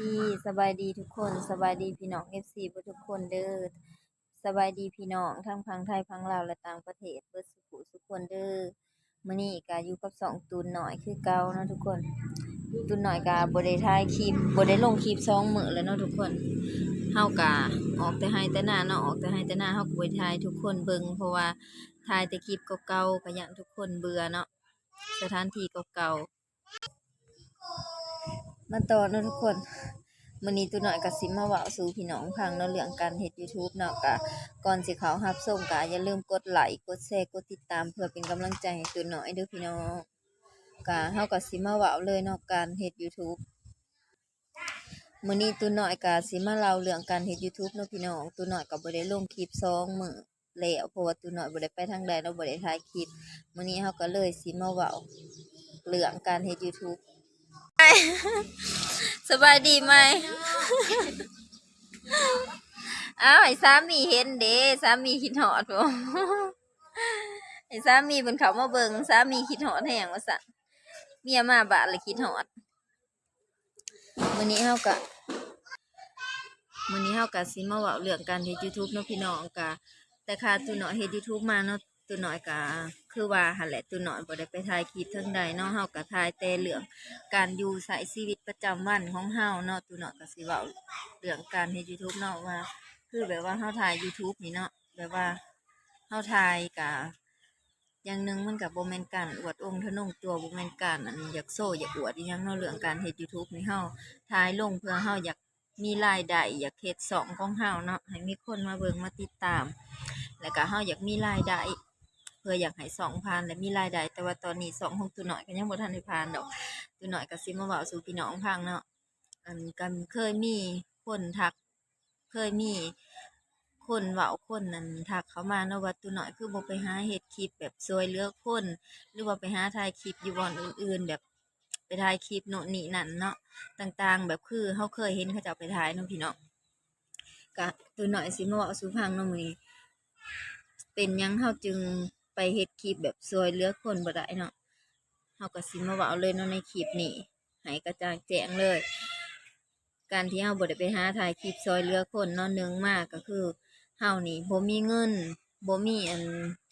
ดีสบายดีทุกคนสบายดีพี่น้อง FC เบ่ทุกคนเด้อสบายดีพี่น้องทั้งพังไทยพังลาวและต่างประเทศเบิดสุขุสุกคนเด้อมื้อนี้ก็อยู่กับสองตูนหน่อยคือเก่าเนาะทุกคน ตูนหน่อยก็บ่ได้ถ่ายคลิปบ่ได้ลงคลิปสองมือแล้วเนาะทุกคนเฮาก็ออกแต่ไห้แต่หน้าเนาะออกแต่ไห้แต่หน้าเฮาก็บ่ได้ถ่ายทุกคนเบิ่งเพราะว่าถ่ายแต่คลิปเก่าๆก็ย้านทุกคนเบื่อเนาะสถานที่เก่าๆ มาต่อเนาะทุกคนมื้อนี้ตูน้อยก็สิมาว้าสู่พี่น้องฟังเนาะเรื่องการเฮ็ด YouTube เนาะก็ก่อนสิเขารับชมก็อย่าลืมกดไลค์กดแชร์กดติดตามเพื่อเป็นกำลังใจให้ตูน้อยเด้อพี่น้องก็เฮาก็สิมาว้าเลยเนาะการเฮ็ด YouTube มื้อนี้ตูน้อยก็สิมมาเล่าเรื่องการเฮ็ด YouTube เนาะพี่น้องตูน้อยก็บ่ได้ลงคลิปสองมือแล้วเพราะว่าตูน้อยบ่ได้ไปทางใดเนาะบ่ได้ถ่ายคลิปมื้อนี้เฮาก็เลยสิมาว้าเรื่องการเฮ็ด YouTube สบายดีไหมอ้าวไอ้สามีเห็นเด้สามีคิดหอดบ่ไอ้สามีเพิ่นเข้ามาเบิ่งสามีคิดหอดแฮงว่าซั่นเมียมาบ้านเลยคิดหอดมื้อนี้เฮาก็มื้อนี้เฮาก็สิมาเว้าเรื่องการเฮ็ด YouTube เนาะพี่น้องก็แต่ค่าตูน้อยเฮ็ด YouTube มาเนาะ ตูน้อยก็คือว่าหันแหละตูน้อยบ่ได้ไปถ่ายคลิปเทิงใดเนาะเฮาก็ถ่ายแต่เรื่องการอยู่ใช้ชีวิตประจำวันของเฮาเนาะตูน้อยก็สิเว้าเรื่องการเฮ็ด YouTube เนาะว่า คือแบบว่าเฮาถ่าย YouTube นี่เนาะแบบว่าเฮาถ่ายกะอย่างหนึงมันก็บ่แมนการอวดองค์ทะนงตัวบ่แมนการอันอยากโซ่อยากอวดอีหยังเนาะเรื่องการเฮ็ด YouTube นี่เฮาถ่ายลงเพื่อเฮาอยากมีรายได้อยากเฮ็ดช่องของเฮาเนาะให้มีคนมาเบิ่งมาติดตาม แล้วก็เฮาอยากมีรายได้ เพื่ออยากให้ช่องผ่านและมีรายได้แต่ว่าตอนนี้ช่องของตูน้อยก็ยังบ่ทันได้ผ่านดอกตูน้อยก็สิมาเว้าสู่พี่น้องฟังเนาะอันก็เคยมีคนทัก เคยมีคนเว้าคนนั้นทักเขามาเนาะว่าตูน้อยคือบ่ไปหาเฮ็ดคลิปแบบช่วยเลือกคน หรือว่าไปหาถ่ายคลิปอยู่บ่อนอื่นๆ แบบไปถ่ายคลิปโน่นนี่นั่นเนาะต่างๆ แบบคือเฮาเคยเห็นเขาเจ้าไปถ่ายเนาะพี่น้องก็ตูน้อยสิมาเว้าสู่ฟังเนาะมื้อนี้เป็นยังเฮาจึง ไปเฮ็ดคลิปแบบช่วยเหลือคนบ่ได้เนาะเฮาก็สิมาเว้าเลยเนาะในคลิปนี้ให้กระจ่างแจ้งเลย การที่เฮาบ่ได้ไปหาถ่ายคลิปช่วยเหลือคนเนาะนึงมากก็คือเฮานี่บ่มีเงินบ่มีอัน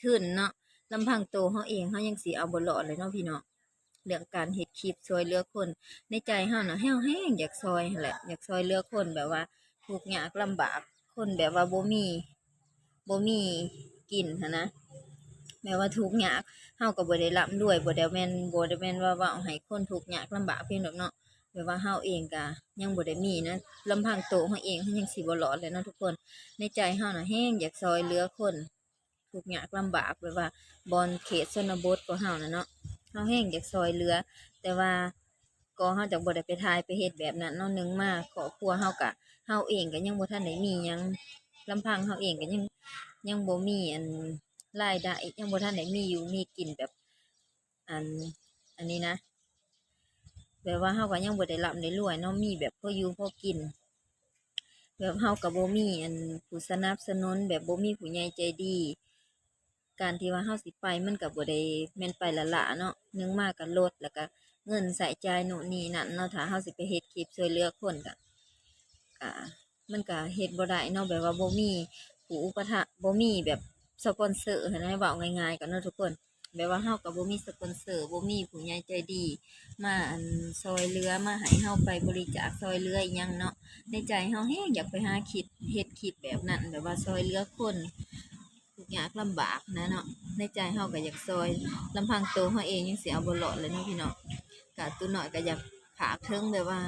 ทุนเนาะลำพังตัวเฮาเองเฮายังสิเอาบ่รอดเลยเนาะพี่เน้องเรื่องการเฮ็ดคลิปช่วยเหลือคน ในใจเฮาน่ะเฮาแฮงอยากช่วยแหละ อยากช่วยเหลือคนแบบว่าทุกข์ยากลำบากคนแบบว่าบ่มีบ่มีกินหั้นนะ แม้ว่าทุกข์ยากเฮาก็บ่ได้ร่ำรวยบ่ได้แม่นบ่ได้แม่นว่าเว้าให้คนทุกข์ยากลำบากเพียงดอกเนาะแบบว่าเฮาเองก็ยังบ่ได้มีนะลำพังโตวเฮาเองเฮายังสิบ่รอดเลยเนาะทุกคน ในใจเฮาน่ะแฮงอยากซอยเหลือคนทุกข์ยากลำบากแบบว่าบอนเขตชนบทของเฮาน่ะเนาะเฮาแฮงอยากซอยเหลือ แต่ว่าก็เฮาจักบ่ได้ไปทายไปเฮ็ดแบบนั้นเนาะหนึงมาครอบครัวเฮาก็เฮาเองก็ยังบ่ทันได้มีหยังลำพังเฮาเองก็ยังยังบ่มีอัน รายได้ยังบ่ทันได้มีอยู่มีกินแบบอันอันนี้นะแบบว่าเฮาก็ยังบ่ได้ร่ำได้รวยเนาะมีแบบพออยู่พอกิน แบบเฮาก็บ่มีอันผู้สนับสนุนแบบบ่มีผู้ใหญ่ใจดี การที่ว่าเฮาสิไปมันก็บ่ได้แม่นไปละละเนาะนึงมาก็รถแล้วก็เงินใช้จ่ายโน่นนี่นั่นเนาะถ้าเฮาสิไปเฮ็ดคลิปช่วยเหลือคนก็ก็มันก็เฮ็ดบ่ได้เนาะแบบว่าบ่มีผู้อุปถัมภ์บ่มีแบบ สปอนเซอร์หั้นะเว้าง่ายๆก็เนาะทุกคนแบบว่าเฮาก็บ่มีสปอนเซอร์บ่มีผู้ใหญ่ใจดี มาอันซอยเรือมาให้เฮาไปบริจาคซอยเรืออีหยังเนาะในใจเฮาแฮงอยากไปหาคิดเฮ็ดคลิปแบบนั้นแบบว่าซอยเรือคนทุกข์ยากลำบากนะเนาะในใจเฮาก็อยากซอยลำพังตัวเฮาเองยังสิเอาบ่รอดเลยเนาะพี่น้องก็ตัวน้อยก็อยากฝากถึงแบบว่า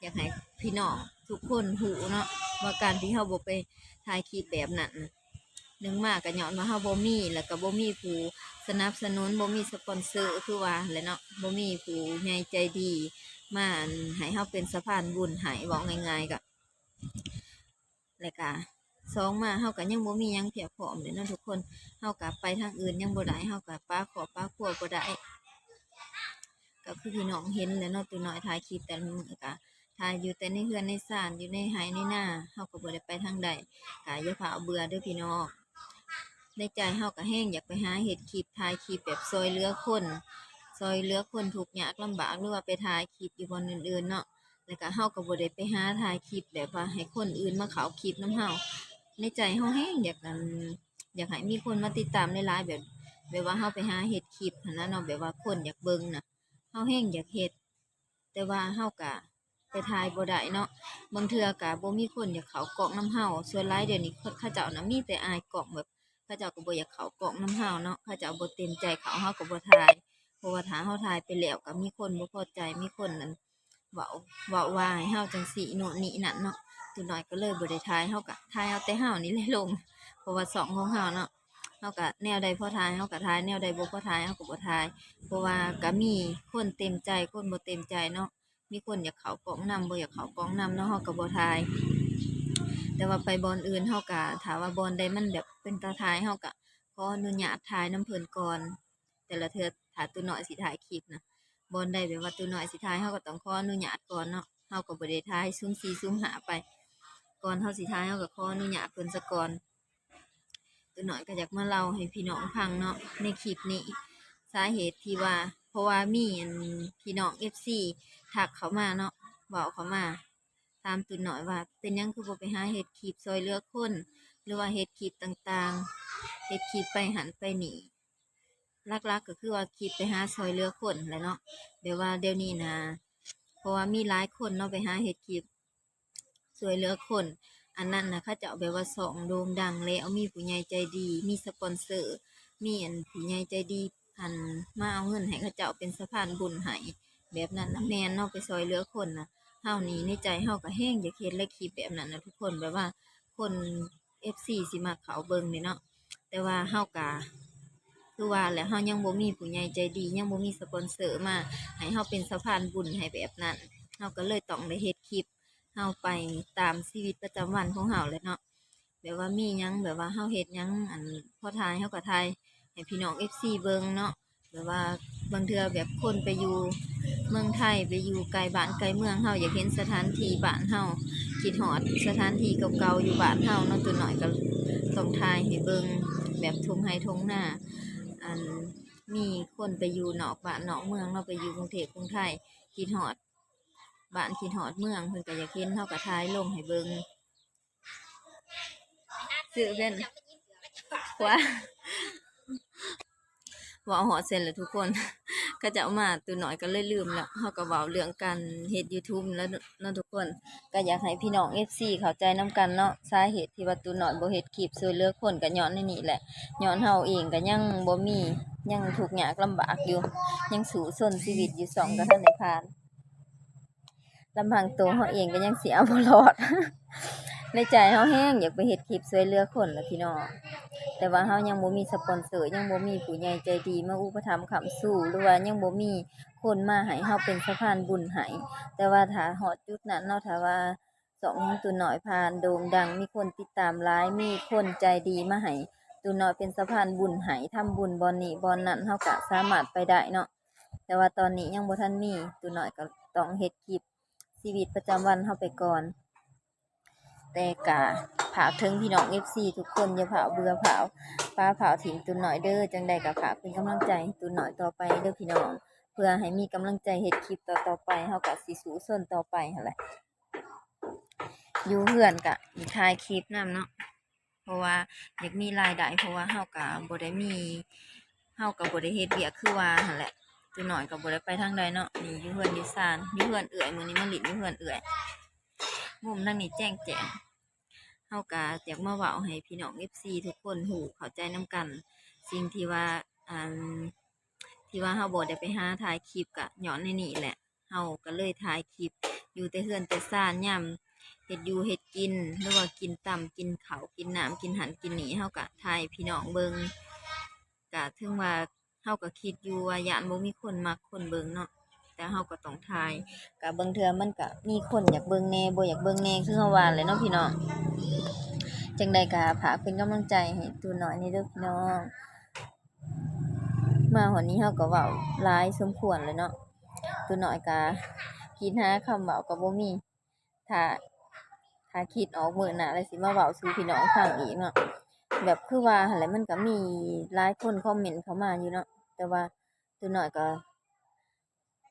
อยากให้พี่น้องทุกคนหูเนาะว่าการที่เฮาบ่ไปถ่ายคลิปแบบนั้นนะ หนึ่งมาก็ย้อนว่าเฮาบ่มีแล้วก็บ่มีผู้สนับสนุนบ่มีสปอนเซอร์คือว่าแหละเนาะบ่มีผู้ใหญ่ใจดี มาให้เฮาเป็นสะพานบุญให้เว้าง่ายๆก็แล้วก็สองมาเฮาก็ยังบ่มีหยังเพียบพร้อมเลยเนาะทุกคนเฮาก็ไปทางอื่นยังบ่ได้เฮาก็ป้าขอป้าครัวบ่ได้ก็คือพี่น้องเห็นแล้วเนาะตัวน้อยถ่ายคลิปแต่ละมื้อก็ถ่ายอยู่แต่ในเรือนในศาลอยู่ในไร่ในหน้าเฮาก็บ่ได้ไปทางใดก็อย่าพาเอาเบื่อเด้อพี่น้อง ในใจเฮาก็แห้งอยากไปหาเฮ็ดคลิปถ่ายคลิปแบบซอยเลือคนซอยเลือคนทุกข์ยากลำบากหรือว่าไปถ่ายคลิปอยู่บนอื่นๆเนาะแล้วก็เฮาก็บ่ได้ไปหาถ่ายคลิปแบบว่าให้คนอื่นมาเขาคลิปนำเฮาในใจเฮาแฮงอยากกันอยากให้มีคนมาติดตามหลายๆแบบแบบว่าเฮาไปหาเฮ็ดคลิปหันนะเนาะแบบว่าคนอยากเบิ่งน่ะเฮาแฮงอยากเฮ็ดแต่ว่าเฮาก็ไปถ่ายบ่ได้เนาะบางเทือก็บ่มีคนอยากเข้ากล้องนํเฮาส่วนหลายเดี๋ยวนี้เขาเจ้านะมีแต่อายเกล้องแบบ ข้าเจ้าก็บ่อยากเขากล้องนํเฮาเนาะเขาเจ้าบ่เต็มใจเขาเฮาก็บ่ถ่ายเพราะว่าถ้าเฮาถ่ายไปแล้วก็มีคนบ่พอใจมีคนนั้นเว้าเว้าว่าให้เฮาจังซี่โน่นนี่นั่นเนาะตัวน้อยก็เลยบ่ได้ถ่ายเฮาก็ถ่ายเอาแต่เฮานี่แหละลง เพราะว่าช่องของเฮาเนาะเฮาก็แนวใดพอถ่ายเฮาก็ถ่ายแนวใดบ่พอถ่ายเฮาก็บ่ถ่าย เพราะว่าก็มีคนเต็มใจคนบ่เต็มใจเนาะมีคนอยากเขากล้องนำบ่อยากเขากล้องนำเนาะเฮาก็บ่ถ่าย แต่ว่าไปบอนอื่นเฮาก็ถ้าว่าบอนใดมันแบบเป็นตาถ่ายเฮาก็ขออนุญาตถ่ายนํเพิ่นก่อน แต่ละเทื่อถ้าตัวน้อยสิถ่ายคลิปนะบอนใดแบบว่าตัวน้อยสิถ่ายเฮาก็ต้องขออนุญาตก่อนเนาะเฮาก็บ่ได้ถ่ายซุ่ม4ซุ่ม5ไป ก่อนเฮาสิถ่ายเฮาก็ขออนุญาตเพิ่นซะก่อนตัวน้อยก็อยากมาเล่าให้พี่น้องฟังเนาะในคลิปนี้ สาเหตุที่ว่า เพราะว่ามีพี่น้อง FC ทักเขามาเนาะเว้าเขามา ตามตุนหน่อยว่า เป็นยังคือบ่ไปหาเฮ็ดคลิปซอยเลือกคน หรือว่าเฮ็ดคลิปต่างๆเฮ็ดคลิปไปหันไปหนีลักๆกก็คือว่าคลิปไปหาซอยเลือกคนแหละเนาะแบบว่าเดี๋ยวนี้นะเพราะว่ามีหลายคนเนาะไปหาเฮ็ดคลิปซอยเลือกคน อันนั้นนะเขาจะเอาแบบว่าสองโด่งดังแล้วมีผู้ใหญ่ใจดี มีสปอนเซอร์ มีอันผู้ใหญ่ใจดีพันมาเอาเงินให้เขาเจ้าเป็นสะพานบุญให้แบบนั้นนะแม่นเนาะไปซอยเลือคนนะ เฮานี่ในใจเฮาก็แห้งอยากเฮ็ดและคลิปแบบนั้นนะทุกคนแบบว่าคน FC สิมาเขาเบิ่งนี่เนาะแต่ว่าเฮาก็คือว่าแหล้วเฮายังบ่มีผู้ใหญ่ใจดี ยังบ่มีสปอนเซอร์มาให้เฮาเป็นสะพานบุญให้แบบนั้นเฮาก็เลยต้องได้เฮ็ดคลิปเฮาไปตามชีวิตประจำวันของเฮาแหละเนาะแบบว่ามียังแบบว่าเฮาเฮ็ดยังอันพอถ่ายเฮาก็ถ่ายให้พี่น้อง FC เบิ่งเนาะ แบบว่าบางเทื่อแบบคนไปอยู่เมืองไทยไปอยู่ไกลบ้านไกลเมืองเฮาอยากเห็นสถานที่บ้านเฮาคิดฮอดสถานที่เก่าๆอยู่บ้านเฮาเนาะตัวหน่อยก็ต้องถ่ายให้เบิ่งแบบทงไห้ทงหน้าอันมีคนไปอยู่นอกบ้านนอกเมืองเนาะไปอยู่กรุงเทพกรุงไทยคิดฮอดบ้านคิดฮอดเมืองเพิ่นก็อยากเห็นเฮาก็ถ่ายลงให้เบิ่งซื้อเป็นว่า ว่าหอเซนแหละทุกคนก็จะเอามาตัวหน่อยก็เลยลืมแล้วเขาก็เว้าเรื่องการเฮ็ด YouTube แล้วเนาะทุกคนก็อยากให้พี่น้องเอฟซีเข้าใจนํกันเนาะสาเหตุที่ว่าตัวน้อยบ่เฮ็ดคลิปช่วยเหลือคนก็ย้อนในนี้แหละย้อนเฮาเองก็ยังบ่มียังทุกข์ยากลำบากอยู่ ยังสู้นชีวิตอยู่สองกระทันในพาน ลำพังตัวเฮาเองก็ยังเสิเอาบ่รอด ในใจเฮาแห้งอยากไปเฮ็ดคลิปช่วยเลือคนละพี่น้องแต่ว่าเฮายังบ่มีสปอนเซอร์ยังบ่มีผู้ใหญ่ใจดีมาอุปถัมภ์ค้ำสู้หรือว่ายังบ่มีคนมาให้เฮาเป็นสะพานบุญให้แต่ว่าถ้าฮอดจุดนั้นเนาะถ้าว่าสองตัวหน้อยผ่านโด่งดัง มีคนติดตามหลายมีคนใจดีมาให้ตัวน้อยเป็นสะพานบุญให้ทำบุญบ่อนนี้บ่อนนั้นเฮาก็สามารถไปได้เนาะแต่ว่าตอนนี้ยังบ่ทันมีตัวน้อยก็ต้องเฮ็ดคลิป ชีวิตประจำวันเฮาไปก่อน แต่กะฝาถึงพี่น้อง FC ทุกคนอย่าเผาเบื่อเผาฟ้าเผาถิ่นตุนหน่อยเด้อจังใดก็ฝาเป็นกำลังใจตุนหน่อยต่อไปเด้อพี่น้อง เพื่อให้มีกำลังใจเฮ็ดคลิปต่อๆไปเฮาก็สิสู้ส้นต่อไปหั่นแหละอยู่เฮือนก็อีกถ่ายคลิปนํเนาะเพราะว่าอยากมีรายได้เพราะว่าเฮาก็บ่ได้มีเฮาก็บ่ได้เฮ็ดเวียกคือว่าหั่นแหละ ตุนหน่อยก็บ่ได้ไปทางใดเนาะนี่อยู่เฮือนอยู่ซานยูเฮือนเอื้อยมือนี้มาลิ้นยูเฮือนเอื้อยมุมนั่นนี่แจ้งแจ้งเฮาก็อยากมาเว้าให้พี่น้อง FC ทุกคนฮู้เข้าใจนํกัน สิ่งที่ว่าอันที่ว่าเฮาบ่ได้ไปหาถ่ายคลิปก็ย้อนในนี้แหละเฮาก็เลยถ่ายคลิป อยู่แต่เฮือนแต่ซานยามเฮ็ดอยู่เฮ็ดกินหรือว่ากินตํกินเขากินน้ำกินหันกินหนีเฮาก็ถ่ายพี่น้องเบิงก็ถึงว่า เฮาก็คิดอยู่ว่าย้านบ่มีคนมักคนเบิ่งเนาะแต่เฮาก็ต้องถ่ายก็บบางเทื่อมันก็มีคนอยากเบิ่งแหน่บ่อยากเบิ่งแหน่คือเฮาว่าแหละเนาะพี่น้องจังใดก็ฝากเป็นกำลังใจให้ตูน้อยในเด้อพี่น้องมาหนนี้เฮาก็เว้าหลายสมควรเลยเนาะตูน้อยก็คิดหาคำเว้าก็บ่มีถ้าถ้าคิดออกมื้อหน้าแล้วสิมาเว้าสู่พี่น้องฟังอีกเนาะแบบคือว่าหั่นแหละมันก็มีหลายคนคอมเมนต์เข้ามาอยู่เนาะ แต่ว่าตูน้อยก็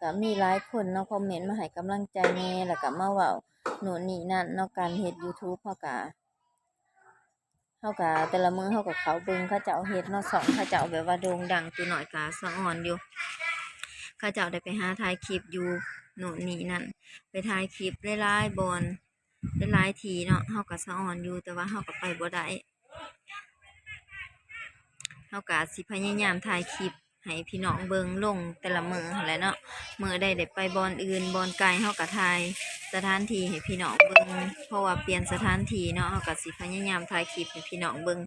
ก็มีหลายคนเนาะคอมเมนต์มาให้กำลังใจแหน่แล้วก็มาเว้าโน่นนี่นั่นเนาะการเฮ็ด YouTube เฮาก็เฮาก็แต่ละมื้อเฮาก็เขาเบิ่งเขาเจ้าเฮ็ดเนาะสองเขาเจ้าแบบว่าโด่งดังตัวน้อยก็สะอ่อนอยู่เขาเจ้าได้ไปหาถ่ายคลิปอยู่โน่นนี่นั่นไปถ่ายคลิปหลายๆบอนหลายๆทีเนาะเฮาก็สะอ่อนอยู่แต่ว่าเฮาก็ไปบ่ได้เฮาก็สิพยายามถ่ายคลิป ให้พี่น้องเบิงลงแต่ละมือหั้นแหละเนาะมือใดได้ไปบอนอื่นบอนไกลเฮาก็ถ่ายสถานที่ให้พี่น้องเบิงเพราะว่าเปลี่ยนสถานที่เนาะเฮาก็สิพยายามถ่ายคลิปให้พี่น้องเบิง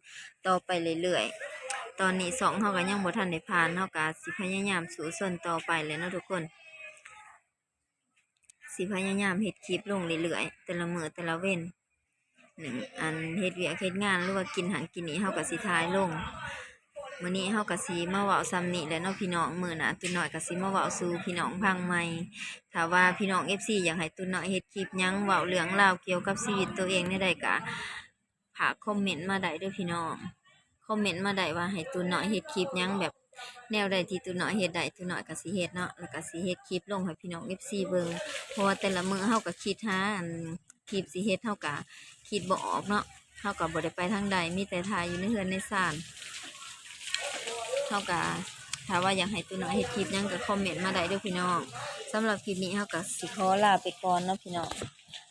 ต่อไปเรื่อยๆตอนนี้สองเฮาก็ยังบ่ทันได้ผ่านเฮาก็สิพยายามสู้ส่วนต่อไปเลยเนาะทุกคนสิพยายามเฮ็ดคลิปลงเรื่อยๆแต่ละมือแต่ละเว้นหนึ่งอันเฮ็ดเวียกเฮ็ดงานหรือว่ากินหันกินนี่เฮาก็สิถ่ายลง มื้อนี้เฮาก็สิมาเว้าซ้ำนี้แหล้วเนาะพี่น้องมื้อหน้าตุ้น้อยก็สิมาเว้าสู่พี่น้องฟังใหม่ถ้าว่าพี่น้อง FC อยากให้ตุ้น้อยเฮ็ดคลิปหยังเว้าเรื่องราวเกี่ยวกับชีวิตตัวเองในใดก็ฝากคอมเมนต์มาได้เด้อพี่น้อง คอมเมนต์มาได้ว่าให้ตุ้น้อยเฮ็ดคลิปหยังแบบแนวใดที่ตุ้น้อยเฮ็ดได้ตุ้น้อยก็สิเฮ็ดเนาะแล้วก็สิเฮ็ดคลิปลงให้พี่น้อง FC เบิ่งเพราะว่าแต่ละมื้อเฮาก็คิดหาอันคลิปสิเฮ็ดเฮาก็คิดบ่ออกเนาะเฮาก็บ่ได้ไปทางใดมีแต่ถ่ายอยู่ในเฮือนในศาล เฮาก็ถ้าว่าอยากให้ตัวน้อยเฮ็ดคลิปยังก็คอมเมนต์มาได้ด้วยพี่น้องสำหรับคลิปนี้เฮาก็สิขอลาไปก่อนเนาะพี่น้อง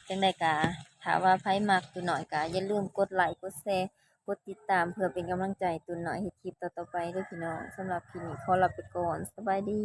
จังได๋ก็ถ้าว่าไผมักตัวน้อยกาอย่าลืมกดไลค์กดแชร์กดติดตามเพื่อเป็นกำลังใจตัวน้อยเห็ดคลิปต่อๆไปด้วยพี่น้องสำหรับคลิปนี้ขอลาไปก่อนสบายดี